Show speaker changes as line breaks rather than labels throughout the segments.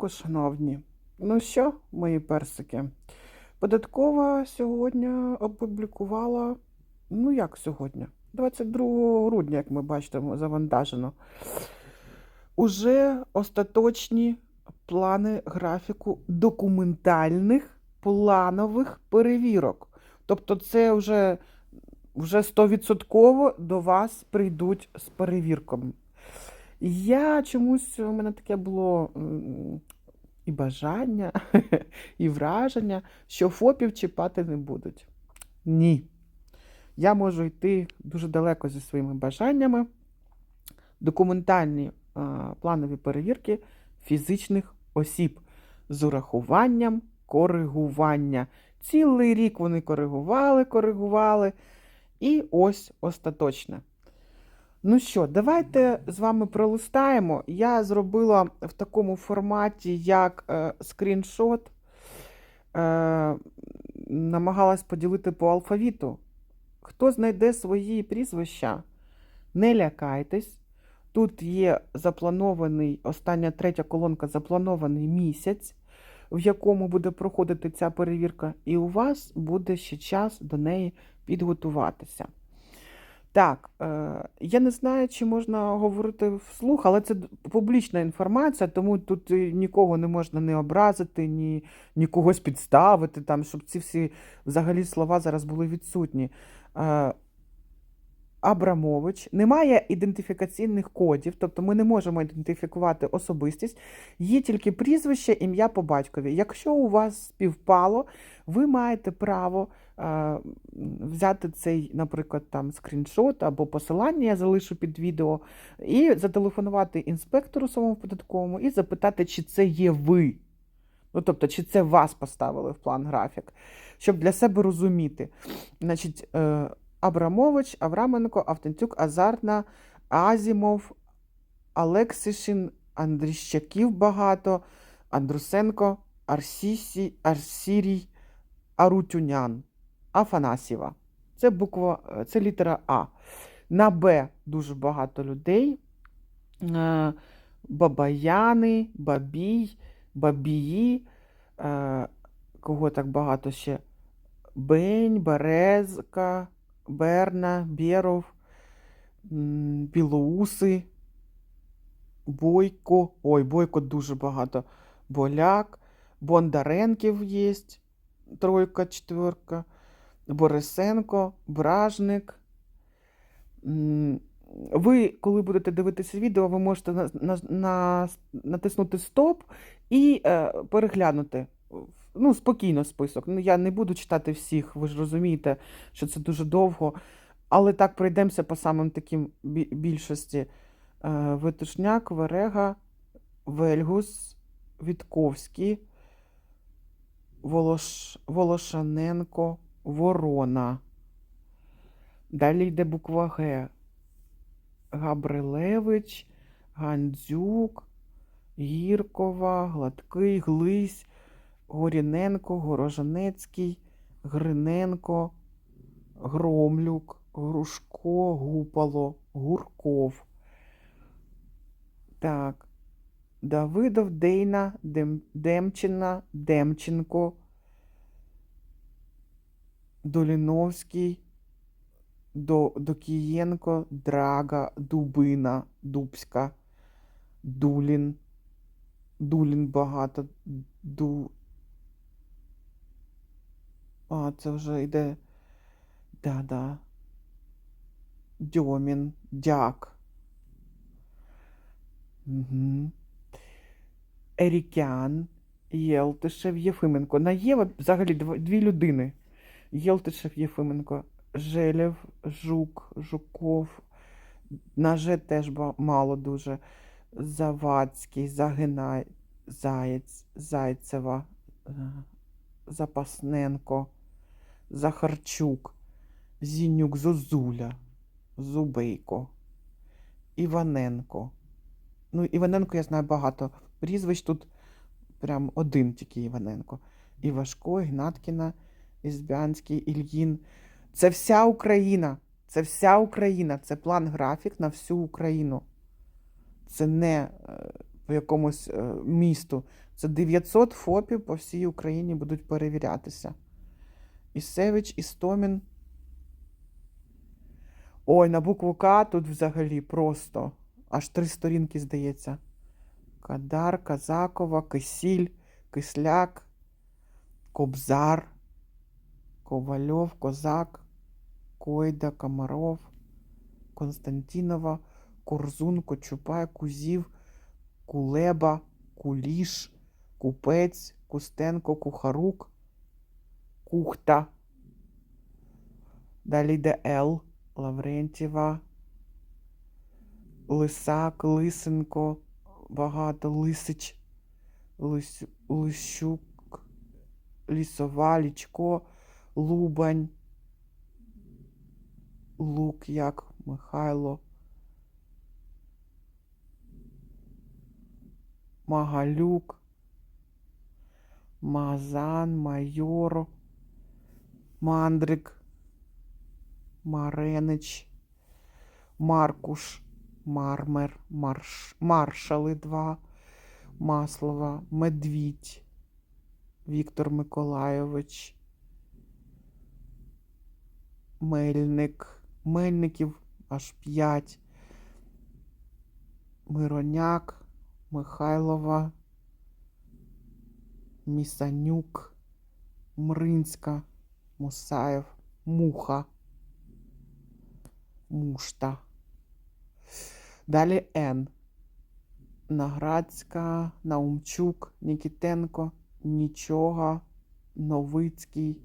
ранку, шановні. Ну що, мої персики? Податкова сьогодні опублікувала, ну як сьогодні? 22 грудня, як ми бачимо, завантажено. Уже остаточні плани графіку документальних планових перевірок. Тобто, це вже, вже 100% до вас прийдуть з перевірками. Я чомусь у мене таке було і бажання, і враження, що ФОПів чіпати не будуть. Ні. Я можу йти дуже далеко зі своїми бажаннями. Документальні планові перевірки фізичних осіб з урахуванням коригування. Цілий рік вони коригували, коригували. І ось остаточне. Ну що, давайте з вами пролистаємо. Я зробила в такому форматі, як е, скріншот, е, намагалась поділити по алфавіту. Хто знайде свої прізвища, не лякайтесь. Тут є запланований, остання третя колонка запланований місяць, в якому буде проходити ця перевірка, і у вас буде ще час до неї підготуватися. Так, е, я не знаю, чи можна говорити вслух, але це публічна інформація, тому тут нікого не можна не образити, ні, ні когось підставити, там, щоб ці всі взагалі слова зараз були відсутні. Абрамович, немає ідентифікаційних кодів, тобто ми не можемо ідентифікувати особистість, є тільки прізвище, ім'я по батькові. Якщо у вас співпало, ви маєте право е, взяти цей, наприклад, там скріншот або посилання, я залишу під відео, і зателефонувати інспектору самому податковому і запитати, чи це є ви. Ну, тобто, чи це вас поставили в план графік, щоб для себе розуміти. Значить, е, Абрамович, Авраменко, Автентюк, Азарна, Азімов, Алексишин, Андріщаків багато, Андрусенко, Арсісі, Арсірій, Арутюнян, Афанасьєва. Це буква, е, це літера А. На Б дуже багато людей. Е, Бабаяни, Бабій, Бабії. Е, Кого так багато ще? Бень, Березка, Берна, Беров, Білоуси, Бойко. Ой, Бойко дуже багато. Боляк, Бондаренків є, тройка, четверка, Борисенко, Бражник. Ви, коли будете дивитися відео, ви можете на, на, на, натиснути стоп і е, переглянути. Ну, спокійно список. Ну, я не буду читати всіх, ви ж розумієте, що це дуже довго. Але так пройдемося по самим таким більшості. Е, Ветушняк, Верега, Вельгус, Вітковський, Волош... Волошаненко, Ворона. Далі йде буква Г. Габрилевич, Гандзюк, Гіркова, Гладкий, Глись, Горіненко, Горожанецький, Гриненко, Громлюк, Грушко, Гупало, Гурков. Так. Давидов, Дейна, Дем... Демчина, Демченко, Доліновський, До... Докієнко, Драга, Дубина, Дубська, Дулін, Дулін багато, Ду... А, це вже йде. Да-да. Дьомін, Дяк. Угу. Ерікян, Єлтишев, Єфименко. На Єва взагалі дві людини. Єлтишев, Єфименко, Желєв, Жук, Жуков. На Ж теж мало дуже. Завадський, Загинай, Заєць, Зайцева, е, Запасненко, Захарчук, Зінюк, Зозуля, Зубейко, Іваненко. Ну, Іваненко я знаю багато. Прізвищ тут прям один тільки Іваненко. Івашко, Ігнаткіна, Ізбянський, Ільїн. Це вся Україна. Це вся Україна. Це план графік на всю Україну. Це не е, по якомусь е, місту. Це 900 ФОПів по всій Україні будуть перевірятися. Ісевич, Істомін. Ой, на букву К тут взагалі просто. Аж три сторінки, здається. Кадар, Казакова, Кисіль, Кисляк, Кобзар, Ковальов, Козак, Койда, Комаров, Константінова, Корзун, Кочупай, Кузів, Кулеба, Куліш, Купець, Кустенко, Кухарук, Кухта. Далі йде Л. Лаврентєва, Лисак, Лисенко, багато, Лисич, Лис, Лищук, Лісова, Лічко, Лубань, Лук, як Михайло, Магалюк, Мазан, Майор, Мандрик, Маренич, Маркуш, Мармер, Марш, Маршали 2, Маслова, Медвідь, Віктор Миколайович, Мельник, Мельників аж 5, Мироняк, Михайлова, Місанюк, Мринська, Мусаєв, Муха. Мушта. Далі Н. Наградська, Наумчук, Нікітенко, Нічога, Новицький,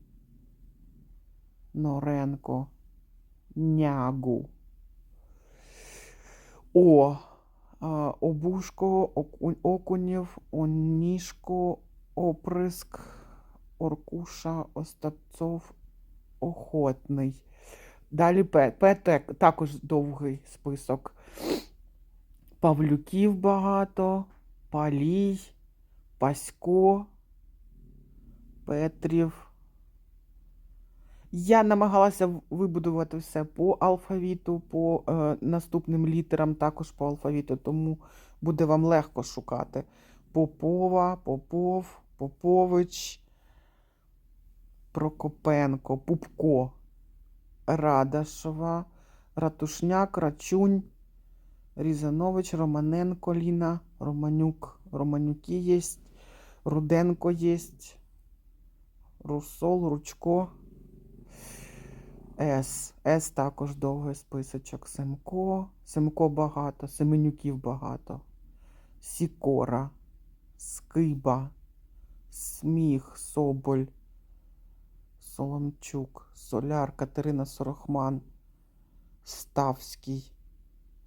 Норенко, Нягу. О. Обушко, Оку- Окунєв, Онішко, Оприск, Оркуша, Остапцов, Охотний. Далі П. Також довгий список. Павлюків багато, Палій, Пасько, Петрів. Я намагалася вибудувати все по алфавіту, по е, наступним літерам також по алфавіту, тому буде вам легко шукати. Попова, Попов, Попович, Прокопенко, Пупко. Радашова, Ратушняк, Рачунь, Різанович, Романенко, Ліна, Романюк, Романюки є, Руденко є, Русол, Ручко, С. С також довгий списочок. Семко, Семко багато, Семенюків багато. Сікора, Скиба, Сміх, Соболь, Соломчук, Соляр, Катерина Сорохман, Ставський,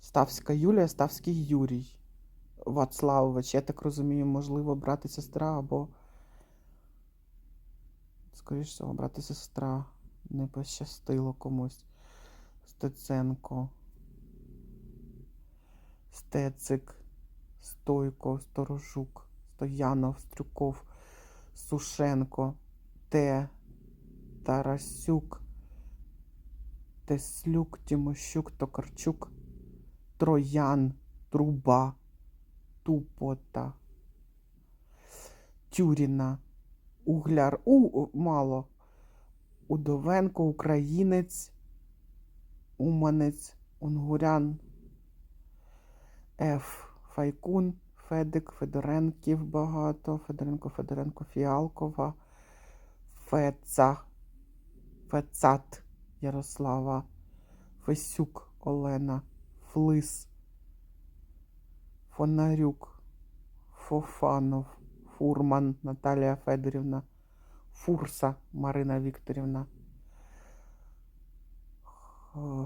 Ставська Юлія, Ставський Юрій Вацлавович. Я так розумію, можливо, брат і сестра або, скоріш всього, брат і сестра. Не пощастило комусь. Стеценко, Стецик, Стойко, Сторожук, Стоянов, Стрюков, Сушенко, Т. Тарасюк, Теслюк, Тимощук, Токарчук, Троян, Труба, Тупота, Тюріна, Угляр, У мало, Удовенко, Українець, Уманець, Унгурян, Ф. Файкун, Федик, Федоренків багато, Федоренко, Федоренко, Фіалкова, Феца, Фецат Ярослава, Фесюк Олена, Флис, Фонарюк, Фофанов, Фурман Наталія Федорівна, Фурса Марина Вікторівна,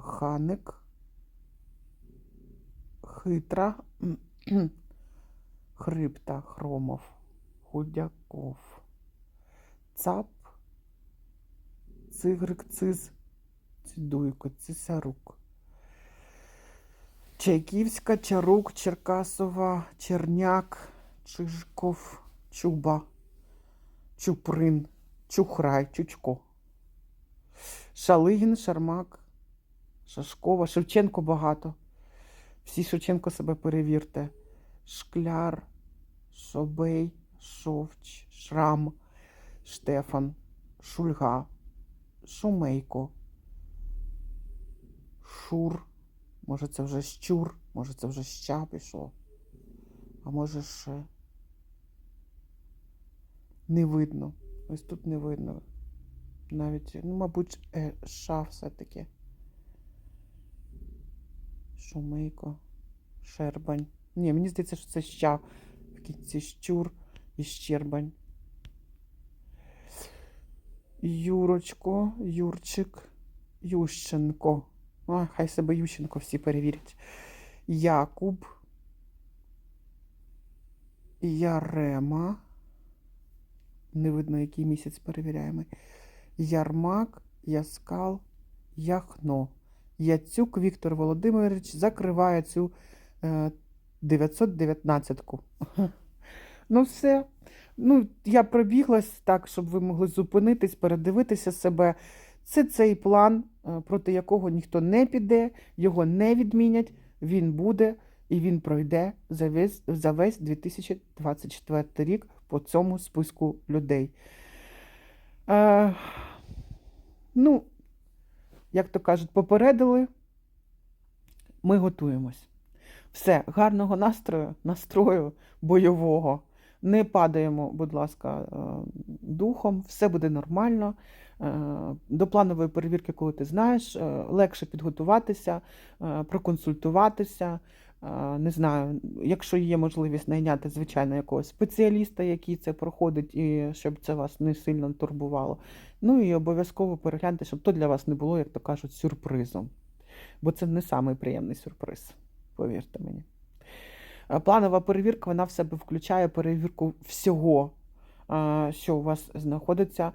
Ханик, Хитра, Хрипта, Хромов, Худяков, Цап, Цигрик, Циз, Цидуйко, Цисарук. Чайківська, Чарук, Черкасова, Черняк, Чижков, Чуба, Чуприн, Чухрай, Чучко. Шалигін, Шармак, Шашкова, Шевченко багато. Всі Шевченко себе перевірте. Шкляр, Шобей, Шовч, Шрам, Штефан, Шульга, Шумейко, Шур. Може, це вже щур, може, це вже ща пішов. А може ще. Не видно. Ось тут не видно. Навіть, ну, мабуть, е, ша все-таки. Шумейко, Шербань. Ні, мені здається, що це ща. В кінці щур і щербань. Юрочко, Юрчик, Ющенко. А, хай себе Ющенко всі перевірять. Якуб. Ярема. Не видно, який місяць перевіряємо. Ярмак, Яскал, Яхно. Яцюк Віктор Володимирович закриває цю е, 919-ку. Ну, все. Ну, я пробіглась так, щоб ви могли зупинитись, передивитися себе. Це цей план, е, проти якого ніхто не піде, його не відмінять. Він буде і він пройде за весь, за весь 2024 рік по цьому списку людей. Е, ну, як то кажуть, попередили, ми готуємось. Все, гарного настрою, настрою бойового. Не падаємо, будь ласка, е, духом, все буде нормально. Е, До планової перевірки, коли ти знаєш, е, легше підготуватися, проконсультуватися. Не знаю, якщо є можливість найняти, звичайно, якогось спеціаліста, який це проходить, і щоб це вас не сильно турбувало. Ну і обов'язково перегляньте, щоб то для вас не було, як то кажуть, сюрпризом. Бо це не самий приємний сюрприз, повірте мені. Е, Планова перевірка вона в себе включає перевірку всього, е, що у вас знаходиться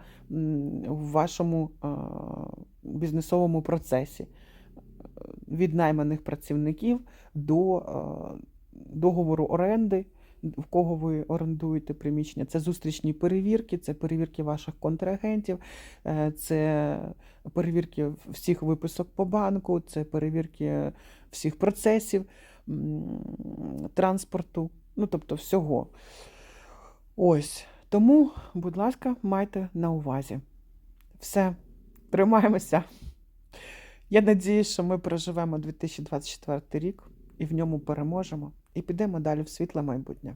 в вашому е, бізнесовому процесі. Від найманих працівників до договору оренди, в кого ви орендуєте приміщення. Це зустрічні перевірки, це перевірки ваших контрагентів, це перевірки всіх виписок по банку, це перевірки всіх процесів транспорту, ну тобто всього. Ось. Тому, будь ласка, майте на увазі. Все, тримаємося. Я надію, що ми проживемо 2024 рік і в ньому переможемо, і підемо далі в світле майбутнє.